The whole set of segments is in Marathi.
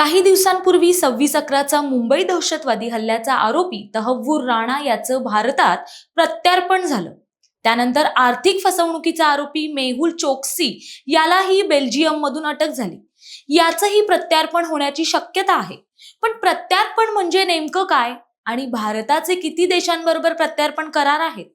काही दिवसांपूर्वी सव्वीस अकराचा मुंबई दहशतवादी हल्ल्याचा आरोपी तहव्वूर राणा याचं भारतात प्रत्यार्पण झालं. त्यानंतर आर्थिक फसवणुकीचा आरोपी मेहुल चोक्सी यालाही बेल्जियममधून अटक झाली. याचंही प्रत्यार्पण होण्याची शक्यता आहे. पण प्रत्यार्पण म्हणजे नेमकं काय? आणि भारताचे किती देशांबरोबर प्रत्यार्पण करार आहेत?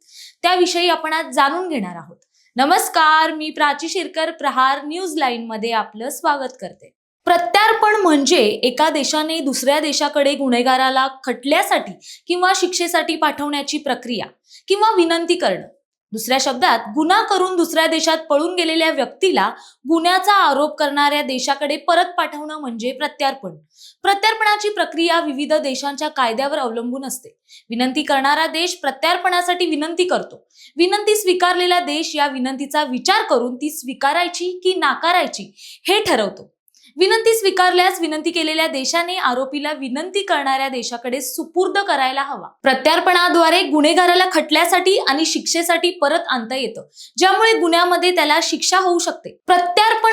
त्याविषयी आपण आज जाणून घेणार आहोत. नमस्कार मी प्राची शिरकर प्रहार न्यूज लाईन मध्ये आपलं स्वागत करते. प्रत्यार्पण म्हणजे एका देशाने दुसऱ्या देशाकडे गुन्हेगाराला खटल्यासाठी किंवा शिक्षेसाठी पाठवण्याची प्रक्रिया किंवा विनंती करणं. दुसऱ्या शब्दात गुन्हा करून दुसऱ्या देशात पळून गेलेल्या व्यक्तीला गुन्ह्याचा आरोप करणाऱ्या देशाकडे परत पाठवणं म्हणजे प्रत्यार्पण. प्रत्यार्पणाची प्रक्रिया विविध देशांच्या कायद्यावर अवलंबून असते. विनंती करणारा देश प्रत्यार्पणासाठी विनंती करतो. विनंती स्वीकारलेला देश या विनंतीचा विचार करून ती स्वीकारायची की नाकारायची हे ठरवतो. विनंती स्वीकारल्यास विनंती केलेल्या देशाने आरोपीला विनंती करणाऱ्या देशाकडे सुपूर्द करायला हवा. प्रत्यार्पणाद्वारे गुन्हेगाराला खटल्यासाठी आणि शिक्षेसाठी परत आणता येतं. ज्यामुळे गुन्ह्यामध्ये त्याला शिक्षा होऊ शकते.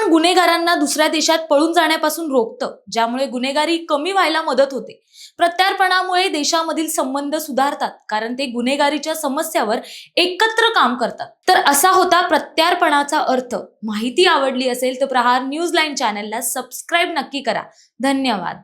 प्रत्यार्पण गुन्हेगारांना दुसऱ्या देशात पळून जाण्यापासून रोखतं ज्यामुळे गुन्हेगारी कमी व्हायला मदत होते. प्रत्यार्पणामुळे देशामधील संबंध सुधारतात कारण ते गुन्हेगारीच्या समस्यावर एकत्र काम करतात. तर असा होता प्रत्यार्पणाचा अर्थ. माहिती आवडली असेल तर प्रहार न्यूज लाईन चॅनलला सबस्क्राईब नक्की करा. धन्यवाद.